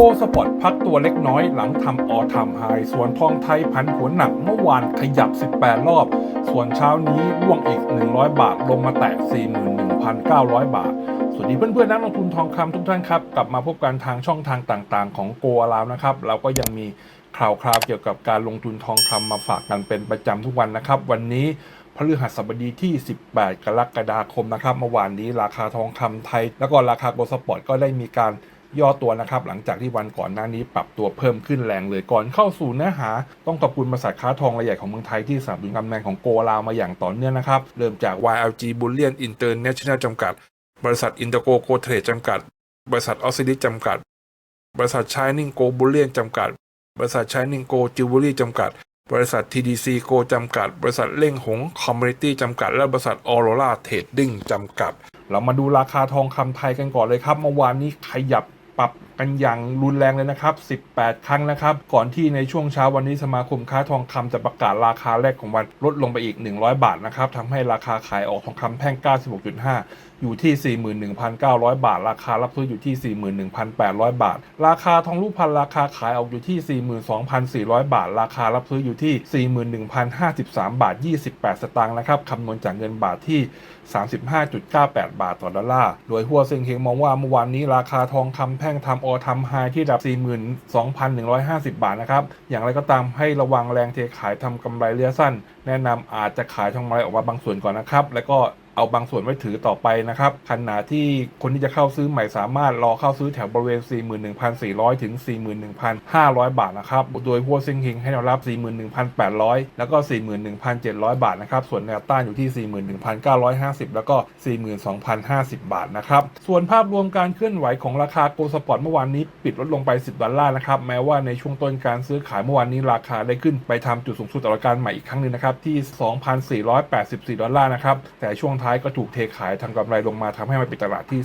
โกสปอร์ตพักตัวเล็กน้อยหลังทำออทำไฮส่วนทองไทยพันหัวหนักเมื่อวานขยับ 18 รอบ ส่วนเช้านี้ร่วงอีก 100 บาท ลงมาแตะ 41,900 บาท สวัสดีเพื่อนๆนักลงทุนทองคำทุกท่านครับ กลับมาพบกันทางช่องทางต่างๆ ของโกลาวนะครับ เราก็ยังมีข่าวคราวเกี่ยวกับการลงทุนทองคำมาฝากกันเป็นประจำทุกวันนะครับ วันนี้พฤหัสบดีที่ 18 กรกฎาคมนะครับเมื่อวานนี้ราคาทองคำไทย แล้วก็ราคาโกลสปอร์ตก็ได้มีการ ย่อตัวนะครับ หลังจากที่วันก่อนหน้านี้ปรับตัวเพิ่มขึ้นแรงเลยก่อนเข้าสู่เนื้อหา ต้องขอบคุณบริษัทค้าทองรายใหญ่ของเมืองไทยที่สนับสนุนการทำงานของโกลาวมาอย่างต่อเนื่องนะครับ เริ่มจาก YLG Bullion International จำกัด บริษัท Intergo Go Trade จำกัด บริษัทออสซิลิจำกัด บริษัท Shining Go Bullion จำกัด บริษัท Shining Go Jewelry จำกัด บริษัท TDC Go จำกัด บริษัทเล่งหงคอมมูนิตี้จำกัด และบริษัทออโรราเทรดดิ้งจำกัด เรามาดูราคาทองคำไทยกันก่อนเลยครับ เมื่อวานนี้ขยับ ปรับ กันอย่างรุนแรงเลยนะครับ 18 ครั้งนะครับ ก่อนที่ในช่วงเช้าวันนี้สมาคมค้าทองคำจะประกาศราคาแรกของวันลดลงไปอีก 100 บาทนะครับทำให้ราคาขายออกทองคำแท่ง 96.5 อยู่ที่ 41,900 บาท ราคารับซื้ออยู่ที่ 41,800 บาท ราคาทองรูปพันราคาขายออกอยู่ที่ 42,400 บาท ราคารับซื้ออยู่ที่ 41,053 บาท 28 สตางค์นะครับคำนวณจากเงินบาทที่ 35.98 บาทต่อดอลลาร์ โดยหัวเซิงเฮงมองว่าเมื่อวานนี้ราคาทองคำแท่งทำออทำไฮที่ระดับ 42,150 บาทนะครับ อย่างไรก็ตามให้ระวังแรงเทขายทำกำไรระยะสั้น แนะนำอาจจะขายทองกำไรออกมาบางส่วนก่อนนะครับ แล้วก็ เอาบางส่วนไว้ถือต่อไปนะครับขณะที่คนที่จะเข้าซื้อใหม่สามารถรอเข้าซื้อแถวบริเวณ 41,400 ถึง 41,500 บาทนะครับ โดยหัวเซิงเฮงให้แนวรับ 41,800 แล้วก็ 41,700 บาทนะครับ ส่วนแนวต้านอยู่ที่ 41,950 แล้วก็ 42,050 บาทนะครับ ส่วนภาพรวมการเคลื่อนไหวของราคาโกลสปอร์ตเมื่อวานนี้ปิดลดลงไป 10 ดอลลาร์นะครับ แม้ว่าในช่วงต้นการซื้อขายเมื่อวานนี้ราคาได้ขึ้นไปทำจุดสูงสุดต่อการใหม่อีกครั้งหนึ่งนะครับที่ 2,484 ดอลลาร์นะครับ แต่ช่วงท้ายก็ถูกเทขายทำกำไรลงมาทำให้มันปิดตลาดที่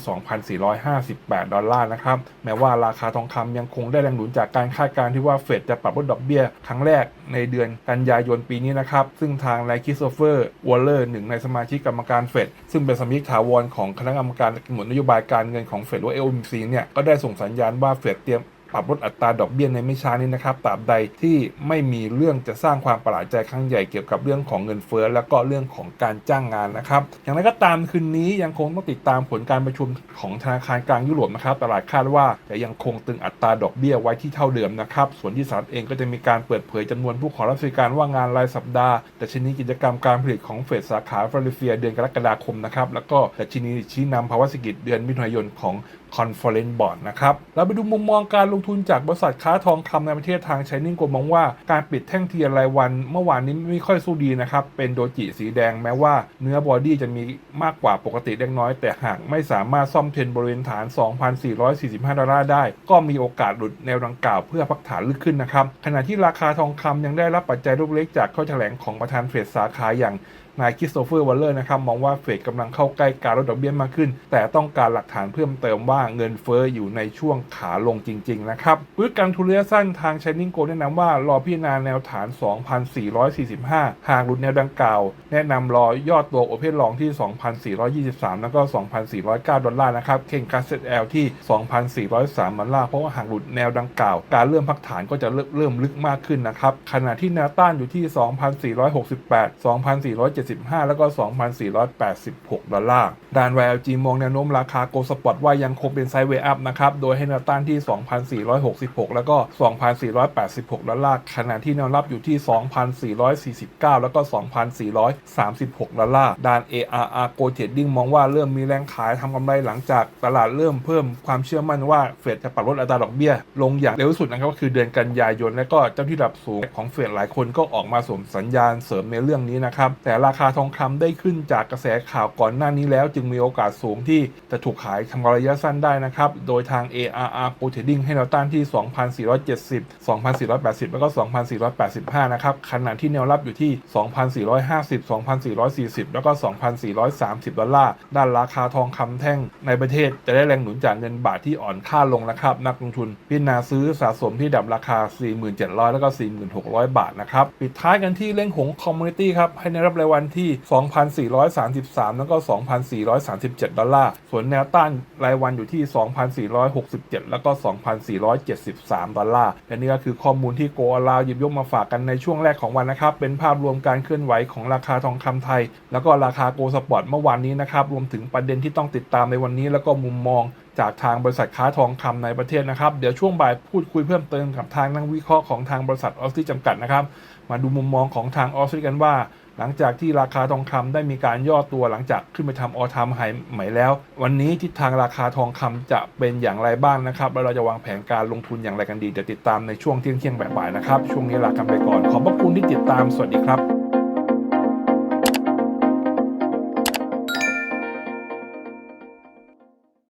2,458 ดอลลาร์นะครับ แม้ว่าราคาทองคำยังคงได้แรงหนุนจากการคาดการณ์ที่ว่าเฟดจะปรับลดดอกเบี้ยครั้งแรกในเดือนกันยายนปีนี้นะครับ ซึ่งทางไลคิสโซเฟอร์วอลเลอร์หนึ่งในสมาชิกกรรมการเฟดซึ่งเป็นสมาชิกถาวรของคณะกรรมการกำหนดนโยบายการเงินของเฟดหรือ LOMC เนี่ยก็ได้ส่งสัญญาณว่าเฟดเตรียม ปรับลดอัตราดอกเบี้ยในไม่ช้านี้นะครับตราบใดที่ไม่มีเรื่องจะสร้างความประหลาดใจครั้งใหญ่เกี่ยวกับเรื่องของเงินเฟ้อแล้วก็เรื่องของการจ้างงานนะครับ อย่างไรก็ตามคืนนี้ยังคงต้องติดตามผลการประชุมของธนาคารกลางยุโรปนะครับ ตลาดคาดว่าจะยังคงตึงอัตราดอกเบี้ยไว้ที่เท่าเดิมนะครับ ส่วนที่สหรัฐเองก็จะมีการเปิดเผยจำนวนผู้ขอรับบริการว่างงานรายสัปดาห์ดัชนีกิจกรรมการผลิตของเฟดสาขาฟลาเดลเฟียเดือนกรกฎาคมนะครับแล้วก็ดัชนีชี้นำภาวะเศรษฐกิจเดือนมิถุนายนของ Conference Board นะครับ เราไปดูมุมมองการลงทุนจากบริษัทค้าทองคำในประเทศทาง Shining กมองว่าการปิดแท่งเทียนรายวัน เมื่อวานนี้ไม่ค่อยสู้ดีนะครับ เป็นโดจิสีแดงแม้ว่าเนื้อบอดี้จะมีมากกว่าปกติเล็กน้อย แต่หากไม่สามารถซ่อมเทนบริเวณฐาน 2,445 ดอลลาร์ได้ ก็มีโอกาสหลุดแนวดังกล่าวเพื่อพักฐานลึกขึ้นนะครับขณะที่ราคาทองคำยังได้รับปัจจัยลูกเล็กจากข้อแถลงของประธานเฟดสาขาอย่าง นายคริสโตเฟอร์วัลเลอร์นะครับมองว่าเฟดกำลังเข้าใกล้การลดดอกเบี้ยมากขึ้น แต่ต้องการหลักฐานเพิ่มเติมว่าเงินเฟ้ออยู่ในช่วงขาลงจริง ๆ นะครับพื้การทุนระยสั้นทางช i นิงโกแนะนำว่ารอพิจารณาแนวฐาน 2,445 หากหลุดแนวดังกล่าว แนะนำรอยอดตัวโอเพนลองที่ 2,423 แล้วก็ 2,409 ดอลลาร์นะครับ เข่งการเซตแอลที่ 2,403 ดอลลาร์ เพราะว่าหากหลุดแนวดังกล่าว การเริ่มพักฐานก็จะเริ่มเริ่มลึกมากขึ้นนะครับ ขณะที่แนวต้านอยู่ที่ 2,468 2,470 75 แล้วก็ 2,486 ดอลลาร์ ด้าน YLG มองแนวโน้มราคาโกลสปอตว่ายังคงเป็นไซด์เวย์อัพนะครับ โดยให้แนวต้านที่ 2,466 แล้วก็ 2,486 ดอลลาร์ ขณะที่แนวรับอยู่ที่ 2,449 แล้วก็ 2,436 ดอลลาร์ ด้าน ARR Go Trading มองว่าเริ่มมีแรงขายทำกำไรหลังจากตลาดเริ่มเพิ่มความเชื่อมั่นว่าเฟดจะปรับลดอัตราดอกเบี้ย ลงอย่างเร็วสุดนะครับก็คือเดือนกันยายน และก็เจ้าที่ระดับสูงของเฟดหลายคนก็ออกมาส่งสัญญาณเสริมในเรื่องนี้นะครับแต่ราคาทองคำได้ขึ้นจากกระแสข่าวก่อนหน้านี้แล้ว จึงมีโอกาสสูงที่จะถูกขายทำระยะสั้นได้นะครับ โดยทาง ARR Go Trading ให้แนวต้านที่ 2,470 2,480 แล้วก็ 2,485 นะครับ ขณะที่แนวรับอยู่ที่ 2,450 2,440 แล้วก็ 2,430 ดอลลาร์ ด้านราคาทองคำแท่งในประเทศจะได้แรงหนุนจากเงินบาทที่อ่อนค่าลงนะครับ นักลงทุนพิจารณาซื้อสะสมที่ดับราคา 4700 แล้วก็ 4600 บาทนะครับ ปิดท้ายกันที่เล่งหงคอมมูนิตี้ครับ ให้ในรับรายวันนที่ 2,433 แล้วก็ 2,437 ดอลลาร์ ส่วนแนวต้านรายวันอยู่ที่ 2,467 แล้วก็ 2,473 ดอลลาร์ และนี่ก็คือข้อมูลที่โกอาลาวหยิบยกมาฝากกันในช่วงแรกของวันนะครับ เป็นภาพรวมการเคลื่อนไหวของราคาทองคำไทย แล้วก็ราคาโกลสปอร์ตเมื่อวานนี้นะครับ รวมถึงประเด็นที่ต้องติดตามในวันนี้ แล้วก็มุมมองจากทางบริษัทค้าทองคำในประเทศนะครับ เดี๋ยวช่วงบ่ายพูดคุยเพิ่มเติมกับทางนักวิเคราะห์ของทางบริษัทออสซี่จำกัดนะครับ มาดูมุมมองของทางออสซี่กันว่า หลังจากที่ราคาทองคำได้มีการย่อตัวหลังจากขึ้นไปทำออทามไฮใหม่แล้ว วันนี้ทิศทางราคาทองคำจะเป็นอย่างไรบ้างนะครับ แล้วเราจะวางแผนการลงทุนอย่างไรกันดีเดี๋ยวติดตามในช่วงเที่ยงเที่ยงบ่ายๆนะครับ ช่วงนี้ลากันไปก่อน ขอบพระคุณที่ติดตามสวัสดีครับ